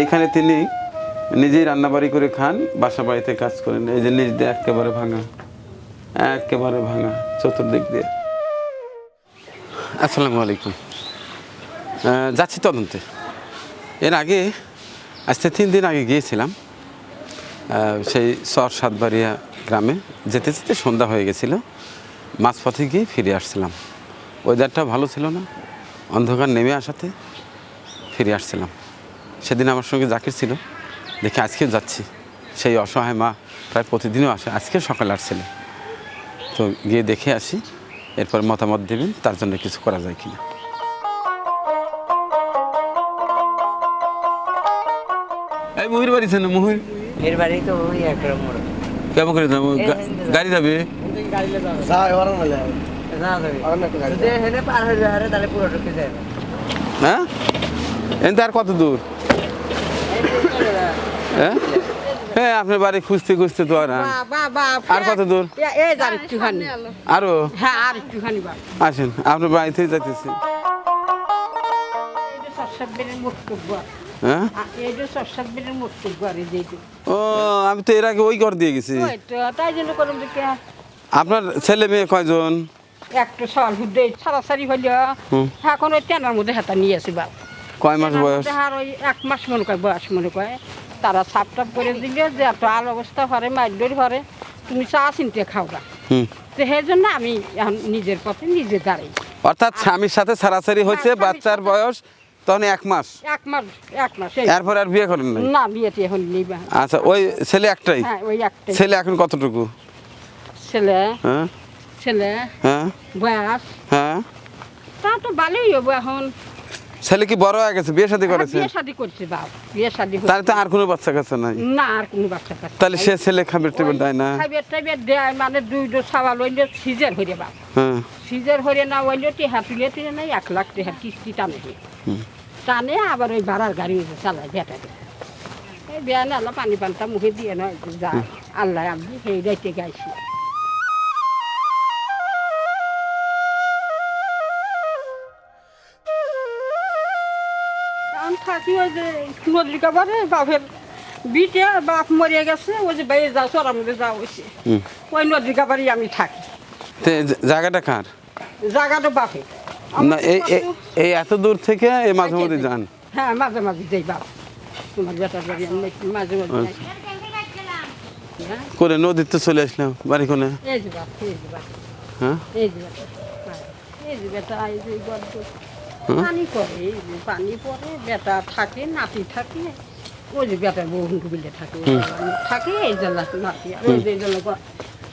এইখানে তিনি নিজেই রান্নাবাড়ি করে খান বাসা বাড়িতে কাজ করেন। এই যে নিজ দিয়ে একেবারে ভাঙা একেবারে ভাঙা চতুর্দিক দিয়ে। আসসালামু আলাইকুম। যাচ্ছি তদন্তে। এর আগে, আজকে তিন দিন আগে গিয়েছিলাম সেই চর সাতবাড়িয়া গ্রামে। যেতে যেতে সন্ধ্যা হয়ে গেছিল, মাঝপথে গিয়ে ফিরে আসছিলাম। ওয়েদারটা ভালো ছিল না, অন্ধকার নেমে আসাতে ফিরে আসছিলাম। সেদিন আমার সঙ্গে জাকির ছিল। দেখে আজকেও যাচ্ছি। সেই অসহায় মা প্রায় প্রতিদিনও আসে। আজকে সকালে আসছিল। তো গিয়ে দেখে আসি এরপর মতামত দেবেন তার জন্য কিছু করা যায় কিনা। এই মুহির বাড়ি ছিল মুহির? এর বাড়ি তো ওই একটা কেমন করে যাব? গাড়ি যাবে? হয়ে? হ্যাঁ আর কত দূর? হ্যাঁ? হ্যাঁ আপনার বাড়ি খুঁজতে খুঁজতে তো আর আর কত দূর? আর? হ্যাঁ আসেন আপনার বাড়িতেই যাইতেছি। হ্যাঁ? ও আমি তো এর আগে ওই ঘর দিয়ে গেছি। আপনার ছেলে মেয়ে কয়জন? একটা সল হুদে সারাসারি হইল। এখন ওই টেনার মধ্যে হাতা নিয়ে আসি বাপ। কয় মাস বয়স? আর ওই এক মাস মনে করে বয়স মনে করে তারা সাপ টাপ করে দিল যে এত আল অবস্থা হরে মাইডর হরে তুমি চা চিনতে খাওয়া তো সেই জন্য আমি এখন নিজের পথে নিজে দাঁড়াই। অর্থাৎ স্বামীর সাথে সারাসারি হয়েছে হ্যাঁ, বাচ্চার বয়স তখন এক মাস। এক মাস এক মাস। এরপর আর বিয়ে করেন নাই? না বিয়েতে এখন নিবা আচ্ছা ওই ছেলে একটাই? হ্যাঁ ওই একটাই। ছেলে এখন কতটুকু? ছেলে? হ্যাঁ। ছেলে? হ্যাঁ। বয়স? হ্যাঁ। তা তো ভালোই হব এখন। ছেলে কি বড় হয়ে গেছে? বিয়ে শাদী করেছে? বিয়ে শাদি করছে বাপ। বিয়ে শাদি তাহলে তো আর কোনো বাচ্চা কাচ্চা নাই? না আর কোনো বাচ্চা কাচ্চা তাহলে সে ছেলে খাবার টেবিল দেয় না? খাইবে টাইবে দেয় মানে দুই দু সাবাল হইলে সিজার হইরে বাপ। হ্যাঁ। সিজার হইরে না হইলে টিহা তুলে তুলে নাই এক লাখ টিহার কিস্তি টানে। টানে আবার ওই ভাড়ার গাড়ি ওই চালায় বেটা এই বেয়া না পানি পানটা মুখে দিয়ে নয় যা আল্লাহ আমি সেই রাইতে গাইছি। থাকি ওই যে নদীর কাবারে বাপের বিটে বাপ মরিয়া গেছে ওই যে বাইরে যাও মধ্যে যাওয়া হয়েছে। ওই নদীর কাবারই আমি থাকি। জায়গাটা কার? জায়গাটা বাপে না এই এই- এত দূর থেকে এই মাঝে মধ্যে যান? হ্যাঁ মাঝে মাঝে যাই বাপ। তোমার বেটার বাড়ি আমি মাঝে মাঝে। হ্যাঁ, করে নদীতে চলে আসলাম বাড়ি কোনে? এই যে বাপ এই যে বাপ। হ্যাঁ? এই যে বেটা এই যে হুম? পানি পড়ে এই যে পানি পড়ে বেটা থাকে নাতি থাকে ওই যে বেটার বউ ডুবিলে থাকে থাকে এই জন্য নাতি ওই যে জন্য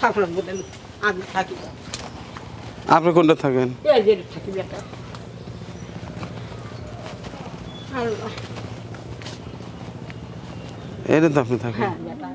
সাফরার মধ্যে আমি থাকি। আপনি কোনটা থাকেন? এই যে থাকি বেটা। এটা তো আপনি থাকেন? হ্যাঁ বেটা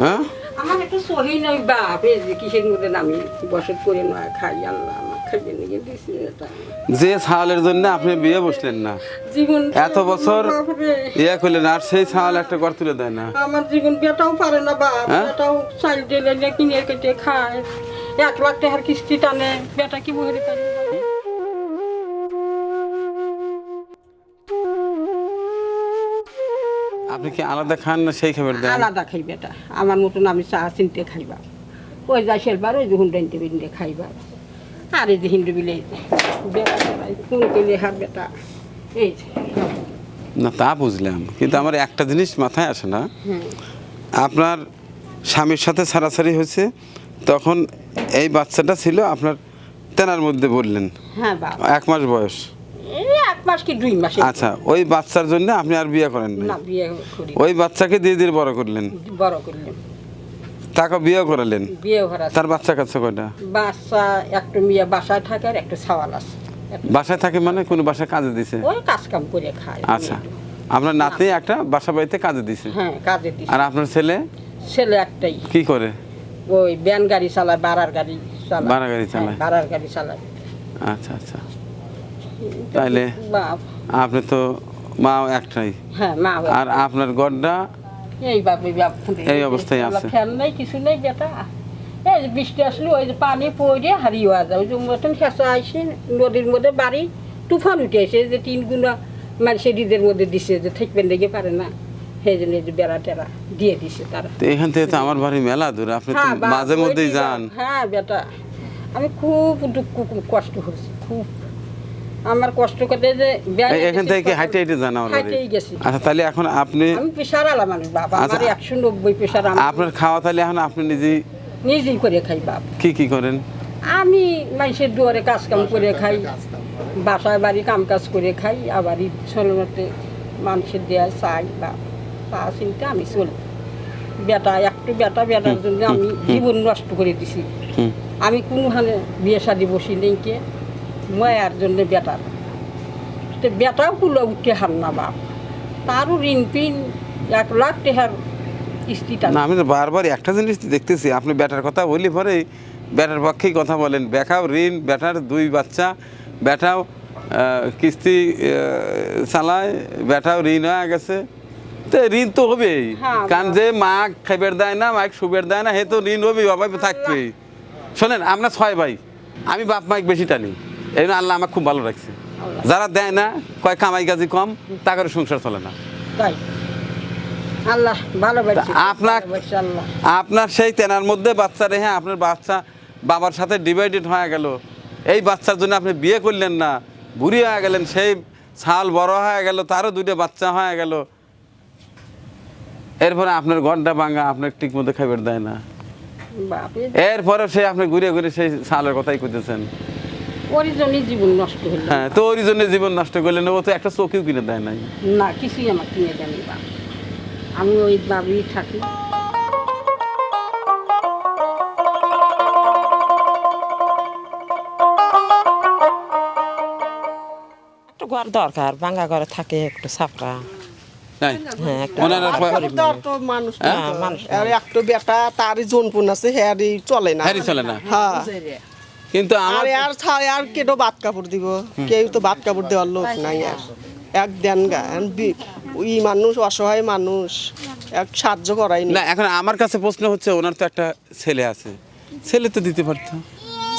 হ্যাঁ? আমার একটু সহি নাই বাপ যে কিসের মধ্যে আমি বসত করে নয় খাই আল্লাহ আমার যে ছাওয়ালের জন্য আপনি বিয়ে বসলেন না জীবন এত বছর ইয়ে করলেন আর সেই ছাওয়াল একটা ঘর তুলে দেয় না। আমার জীবন বেটাও পারে না বাপ হ্যাঁ? বেটাও চাল দিলে কিনে কেটে খায়। এক লাখ টাকার কিস্তি টানে, বেটা কি বহরে পারবে আপনি কি আলাদা খান না সেই খাবার দেন? আলাদা খাই বেটা আমার মতন আমি চা চিনতে খাইবা। ওই যা সেলবার ওই যে হুন্ডাইতে বিনতে খাইবা। আর এই যে হিন্দু বিলে কোন কেলে হার বেটা। এই না তা বুঝলাম। কিন্তু আমার একটা জিনিস মাথায় আসে না। আপনার স্বামীর সাথে ছাড়াছাড়ি হয়েছে তখন এই বাচ্চাটা ছিল আপনার তেনার মধ্যে বললেন। হ্যাঁ এক মাস বয়স। মাস কি দুই মাস আচ্ছা ওই বাচ্চার জন্য আপনি আর বিয়ে করেন না না বিয়ে করি। ওই বাচ্চাকে দিয়ে দিয়ে বড় করলেন? বড় করলাম। তাকে বিয়ে করালেন? বিয়ে করা তার বাচ্চা কাচ্চা কয়টা? বাচ্চা একটা মেয়ে বাসায় থাকে আর একটা ছাওয়াল আছে। বাসায় থাকে মানে কোনো বাসায় কাজে দিছে? ওই কাজ কাম করে খায়। আচ্ছা আপনার নাতি একটা বাসা বাড়িতে কাজে দিছে? হ্যাঁ কাজে দিছে। আর আপনার ছেলে? ছেলে একটাই। কি করে? ওই ব্যান গাড়ি চালায় বাড়ার গাড়ি চালায়। ভাড়া গাড়ি চালায়। হ্যাঁ, গাড়ি চালায়। আচ্ছা আচ্ছা। তাইলে আপনি তো মা একটাই। হ্যাঁ আর আপনার এই অবস্থায় আছে। ফ্যান নেই কিছু নেই বেটা। এই যে বৃষ্টি আসলে ওই যে পানি পড়ে হারিয়ে যায় ওই যে মতন খেঁচা আসে নদীর মধ্যে বাড়ি তুফান উঠে যে তিন গুণা মানুষের হৃদের মধ্যে দিছে যে থাকবেন দেখে পারে না। সেই জন্য এই যে বেড়া টেরা দিয়ে দিছে তারা। তো এখান থেকে তো আমার বাড়ি মেলা দূর আপনি তো হ্যাঁ, মাঝে মধ্যেই যান। হ্যাঁ বেটা। আমি খুব দুঃখ খুব কষ্ট হয়েছে খুব আমার কষ্ট করতে যে এখান থেকে হাইটে হাইটে বাড়ি হাইটেই গেছি। আচ্ছা তাহলে এখন আপনি আমি প্রেশার আলা মানুষ বাবা। আচ্ছা। আমার একশো নব্বই প্রেশার আমি আপনার খাওয়া তাহলে এখন আপনি নিজেই নিজেই করে খাই বাপ। কি কি করেন? আমি মানুষের দুয়ারে কাজ কাম করে। খাই বাসায় বাড়ি কাম কাজ করে খাই। আবার মতে মানুষের দেয়া চাই বা তা চিন্তা আমি চলি। বেটা একটু বেটা বেটার জন্য আমি জীবন নষ্ট করে দিছি। হুম। আমি কোনোখানে বিয়ে শাদি বসি নেই কে। মায়ার জন্য বেটার। তো বেটাও কুলো উঠে হার না বাপ। তারও ঋণ পিন এক লাখ টেহার কিস্তিটা না আমি তো বারবার একটা জিনিস দেখতেছি আপনি ব্যাটার কথা বলি পরে ব্যাটার পক্ষেই কথা বলেন। বেটাও ঋণ ব্যাটার দুই বাচ্চা ব্যাটাও কিস্তি চালায় ব্যাটাও ঋণ হয়ে গেছে। তো ঋণ তো হবেই। হ্যাঁ, কারণ যে মা খাইবের দেয় না মাইক সুবের দেয় না হে তো ঋণ হবেই অভাবে থাকবেই। শোনেন আমরা ছয় ভাই আমি বাপ মাইক বেশি টানি। এই আল্লাহ আমাকে খুব ভালো রাখছে। যারা দেয় না কয় কামাই কাজি কম তাদের সংসার চলে না। আপনার- আপনার সেই তেনার মধ্যে বাচ্চা রেখে আপনার বাচ্চা বাবার সাথে ডিভাইডেড হয়ে গেল। এই বাচ্চার জন্য আপনি বিয়ে করলেন না বুড়ি হয়ে গেলেন সেই ছাল বড় হয়ে গেল তারও দুটো বাচ্চা হয়ে গেল। এরপরে আপনার ঘরটা ভাঙা আপনার ঠিক মতো খাবার দেয় না। এরপরে সে আপনি ঘুরে ঘুরে সেই ছালের কথাই করতেছেন ওর জন্যই জীবন নষ্ট হইল হ্যাঁ তো ওর জন্য জীবন নষ্ট করলেন ও তো একটা চোখেও কিনে দেয় নাই। না কিছুই আমার কিনে দেয়নি বাপ। আমি ওই বাবুই থাকি। একটু ঘর দরকার ভাঙ্গা ঘরে থাকে একটু সাফরা তাই? হ্যাঁ একটা হ্যাঁ, আর একটু বেটা তারই জনপুন আছে হ্যারি চলে না। চলে না। হ্যাঁ। কিন্তু আমার আর আর আর কেটো ভাত কাপড় দিব? কেউ তো ভাত কাপড় দেওয়ার লোক নাই আর। এক দেন গা বি- ওই মানুষ অসহায় মানুষ এক সাহায্য করাই না। এখন আমার কাছে প্রশ্ন হচ্ছে ওনার তো একটা ছেলে আছে। ছেলে তো দিতে পারতো।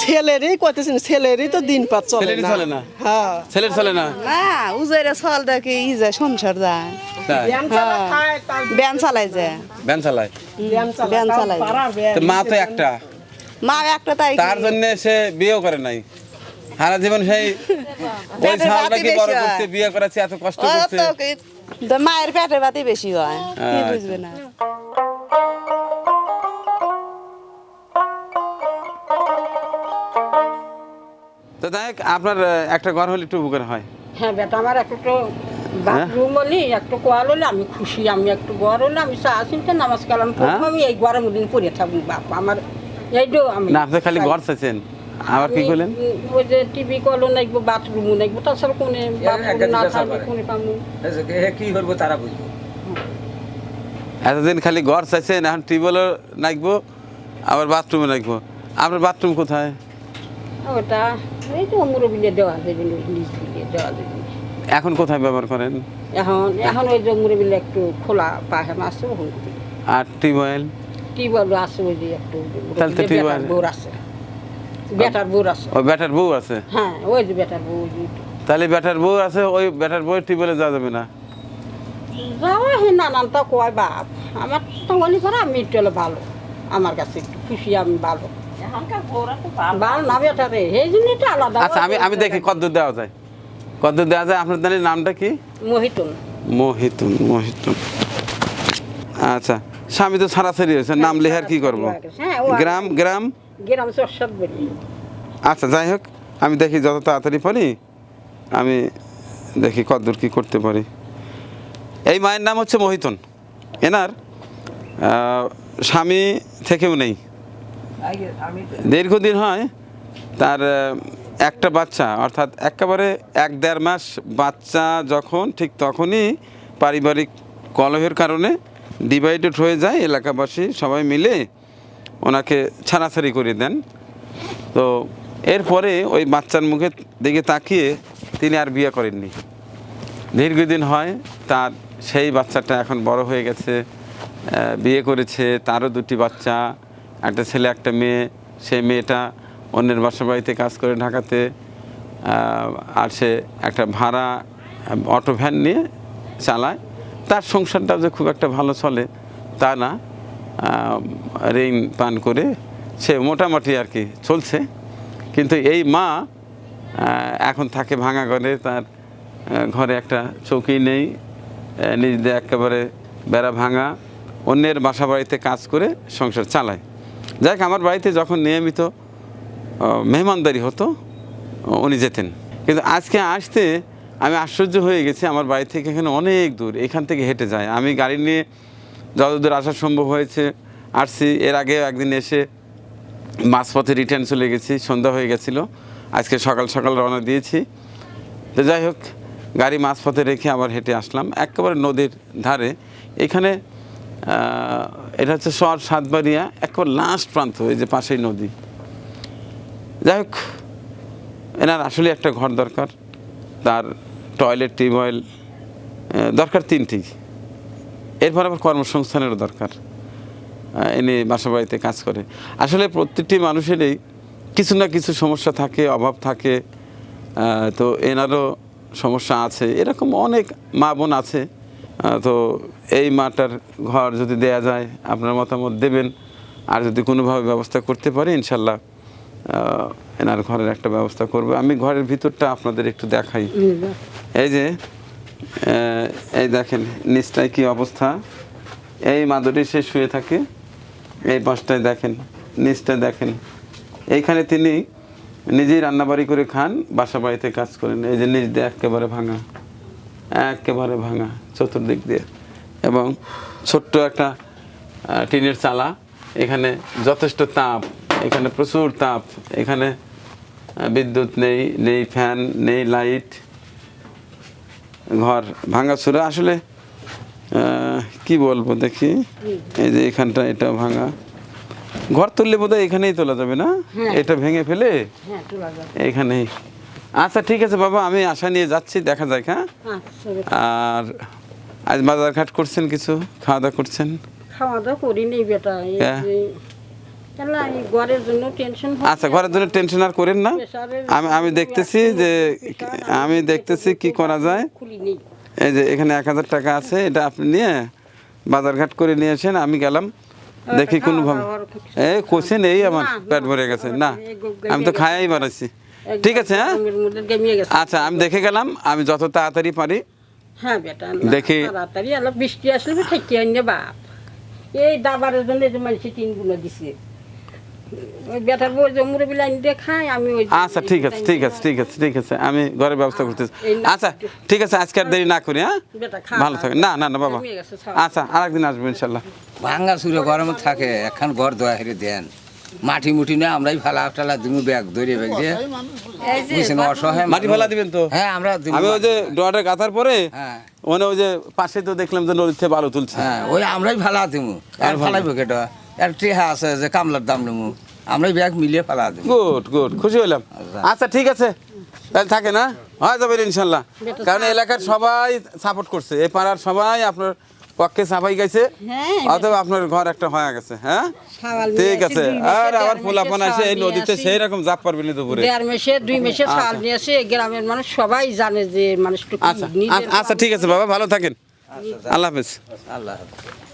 ছেলেরই কইতেছেন ছেলেরই তো দিন পাত চলে ছেলেরই না। চলে না? হ্যাঁ। ছেলের চলে না? না উজাইরা চল দেখে ই যায় সংসার যায়। ব্যান চালাই যায়। ভ্যান চালায়? ব্যান। তো মা তো একটা। মা একটা তাই তার জন্য সে বিয়েও করে নাই। সারা জীবন সেই ওই বড় বিয়ে করাচ্ছে এত কষ্ট করছে? তো মায়ের পেটের বাতি বেশি হয় কি আচ্ছা। বুঝবে না। তো দেখ আপনার একটা ঘর হলে একটু উপকার হয়। হ্যাঁ বেটা আমার একটু বাথরুম হলি একটু কোয়াল হলে আমি খুশি আমি একটু ঘর হলে আমি চা চিনতে নামাজ কালাম হ্যাঁ? আমি এই ঘরের মধ্যে পড়ে থাকব বাপ আমার এইটাও আমি। না আপনি খালি ঘর চাইছেন। আবার কি উম, ওই যে টিভি কলও নাকবো বাথরুমও নাকবো তাছাড়া কোনে বাথরুম না কোনে কি করব তারা বুঝব এতদিন খালি ঘর চাইছেন এখন টিউবওয়েলও নাকবো আবার বাথরুমে নাকবো আপনার বাথরুম কোথায়? ওটা এই তো মুরবিলে দেওয়া যাবে দেওয়া যাবে এখন কোথায় ব্যবহার করেন এখন এখন ওই যে মুরবিলে একটু খোলা পাহাড় আছে আর টিউবওয়েল টিউবওয়েল আছে ওই যে একটু তাহলে তো বেটার আছে। বেটার আছে। বউ আছে? হ্যাঁ ওই যে বেটার বউ তাহলে ব্যাটার বউ আছে ওই বউ টিউবওয়েলে যাওয়া যাবে না? যাওয়া হে নানান তো কয় বাপ আমার তো বলি করে আমি একটু হলে ভালো আমার কাছে একটু খুশি আমি ভালো। এখনকার বউরা তো ভালো। ভালো না বেটা রে এই জন্যই তো আলাদা আচ্ছা আমি আমি দেখি কদ্দূর দেওয়া যায়। কদ্দূর দেওয়া যায় আপনার তাহলে নামটা কি? মহিতুন। মোহিতুন মোহিতুন। আচ্ছা। স্বামী তো ছাড়াছাড়ি হয়েছে নাম লেহার কি করব? হ্যাঁ, গ্রাম গ্রাম? গ্রাম আচ্ছা যাই হোক আমি দেখি যত তাড়াতাড়ি পারি আমি দেখি কদ্দূর কি করতে পারি। এই মায়ের নাম হচ্ছে মহিতন। এনার স্বামী থেকেও নেই। দীর্ঘদিন হয় তার একটা বাচ্চা অর্থাৎ একেবারে এক দেড় মাস বাচ্চা যখন ঠিক তখনই পারিবারিক কলহের কারণে ডিভাইডেড হয়ে যায়, এলাকাবাসী সবাই মিলে ওনাকে ছাড়াছাড়ি করে দেন। তো এরপরে ওই বাচ্চার মুখের দিকে তাকিয়ে তিনি আর বিয়ে করেননি। দীর্ঘদিন হয়, তার সেই বাচ্চাটা এখন বড় হয়ে গেছে বিয়ে করেছে, তারও দুটি বাচ্চা, একটা ছেলে, একটা মেয়ে, সেই মেয়েটা অন্যের বাসা বাড়িতে কাজ করে ঢাকাতে আর সে একটা ভাড়া অটো ভ্যান নিয়ে চালায়। তার সংসারটা যে খুব একটা ভালো চলে, তা না। ঋণ পান করে সে মোটামুটি আর কি চলছে। কিন্তু এই মা এখন থাকে ভাঙা ঘরে, তার ঘরে একটা চৌকি নেই নিজেদের একেবারে বেড়া ভাঙা, অন্যের বাসা বাড়িতে কাজ করে সংসার চালায়। যাই আমার বাড়িতে যখন নিয়মিত মেহমানদারি হতো, উনি যেতেন। কিন্তু আজকে আসতে আমি আশ্চর্য হয়ে গেছি, আমার বাড়ি থেকে এখানে অনেক দূর, এখান থেকে হেঁটে যায়। আমি গাড়ি নিয়ে যতদূর আসা সম্ভব হয়েছে, আসছি। এর আগে একদিন এসে মাঝপথে রিটার্ন চলে গেছি, সন্ধ্যা হয়ে গেছিল। আজকে সকাল সকাল রওনা দিয়েছি। তো যাই হোক, গাড়ি মাঝপথে রেখে আবার হেঁটে আসলাম। একেবারে নদীর ধারে। এখানে এটা হচ্ছে শহর সাতবাড়িয়া, একেবারে লাস্ট প্রান্ত, এই যে পাশেই নদী। যাই হোক, এনার আসলে একটা ঘর দরকার। তার টয়লেট টিউবওয়েল দরকার তিনটি। এরপর আবার কর্মসংস্থানেরও দরকার এনে বাসা বাড়িতে কাজ করে। আসলে প্রত্যেকটি মানুষেরই কিছু না কিছু সমস্যা থাকে, অভাব থাকে তো এনারও সমস্যা আছে। এরকম অনেক মা বোন আছে তো এই মাটার ঘর যদি দেয়া যায়, আপনার মতামত দেবেন। আর যদি কোনোভাবে ব্যবস্থা করতে পারি, ইনশাল্লাহ এনার ঘরের একটা ব্যবস্থা করব। আমি ঘরের ভিতরটা আপনাদের একটু দেখাই। এই যে এই দেখেন নিচটায় কি অবস্থা? এই মাদুরি সে শুয়ে থাকে। এই পাশটায় দেখেন নিচটায় দেখেন। এইখানে তিনি নিজেই রান্নাবাড়ি করে খান বাসা বাড়িতে কাজ করেন। এই যে নিচ দিয়ে একেবারে ভাঙা একেবারে ভাঙা চতুর্দিক দিয়ে। এবং ছোট্ট একটা টিনের চালা। এখানে যথেষ্ট তাপ। এখানে প্রচুর তাপ এখানে বিদ্যুৎ নেই নেই ফ্যান নেই লাইট ঘর ভাঙাচুরা আসলে কি বলব দেখি? এই যে এখানটা এটা ভাঙা। ঘর তুললে বোধহয় এখানেই তোলা যাবে না? এটা ভেঙে ফেলে? হ্যাঁ এখানেই। আচ্ছা ঠিক আছে বাবা আমি আশা নিয়ে যাচ্ছি দেখা যাক হ্যাঁ? আচ্ছা আর আজ বাজার ঘাট করছেন কিছু? খাওয়া দাওয়া করছেন? খাওয়া দাওয়া করি নেই বেটা আচ্ছা ঘরের জন্য টেনশন আর করেন না। আমি আমি দেখতেছি যে আমি দেখতেছি কি করা যায়। এই যে এখানে এক হাজার টাকা আছে এটা আপনি নিয়ে বাজারঘাট করে নিয়ে আসেন আমি গেলাম। দেখি কোনোভাবে এই কোশ্চেন এই আমার পেট ভরে গেছে না আমি তো খায়াই বাড়াচ্ছি ঠিক আছে হ্যাঁ? আচ্ছা আমি দেখে গেলাম আমি যত তাড়াতাড়ি পারি। হ্যাঁ দেখি- তাড়াতাড়ি বৃষ্টি আসলে বাপ। এই দাবারের জন্য এই যে মানুষ টিনগুলো দিছে। আচ্ছা ঠিক আছে ঠিক আছে ঠিক আছে ঠিক আছে আমি ঘরের ব্যবস্থা করতেছি। আচ্ছা ঠিক আছে আজকে আর দেরি না করি হ্যাঁ? ভালো থাকেন। না না না বাবা। জমিয়ে গেছে সব। আচ্ছা আসব ইনশাল্লাহ। ভাঙ্গা সুরে গরমে থাকে এখন ঘর দোয়া হেরে দেন। মাটি মুটি না আমরাই ফালা টালা দিমু ব্যাগ ধরে ব্যাগ দিয়ে। বুঝছেন অসহায় মাটি ফেলা দিবেন তো? হ্যাঁ আমরা আমি ওই যে ডোয়াটা গাথার পরে হ্যাঁ। ওখানে ওই যে পাশে তো দেখলাম যে নদীর থেকে বালু তুলছে। হ্যাঁ ওই আমরাই ফালা দিমু আর ফালাইবো কেটা আর টেহা আছে যে কামলার দাম নেব। আমরাই ব্যাগ মিলিয়ে ফালা গুড গুড খুশি হলাম আচ্ছা। ঠিক আছে। তাহলে থাকে না হয়ে যাবে ইনশাল্লাহ। কারণ এলাকার সবাই সাপোর্ট করছে। এই পাড়ার সবাই আপনার পক্ষে সাফাই গাইছে। হ্যাঁ, অতএব আপনার ঘর একটা হয়ে গেছে হ্যাঁ? ঠিক আছে। আর আবার দেড় ফোলাপন আছে এই নদীতে সেই রকম জাপ পারবেন না দুপুরে। দেড় মেসে দুই মেসে চাল নিয়ে আসে গ্রামের মানুষ সবাই জানে যে মানুষটুকু আচ্ছা আচ্ছা, আচ্ছা ঠিক আছে বাবা ভালো থাকেন। আল্লাহ হাফেজ। আল্লাহ হাফেজ।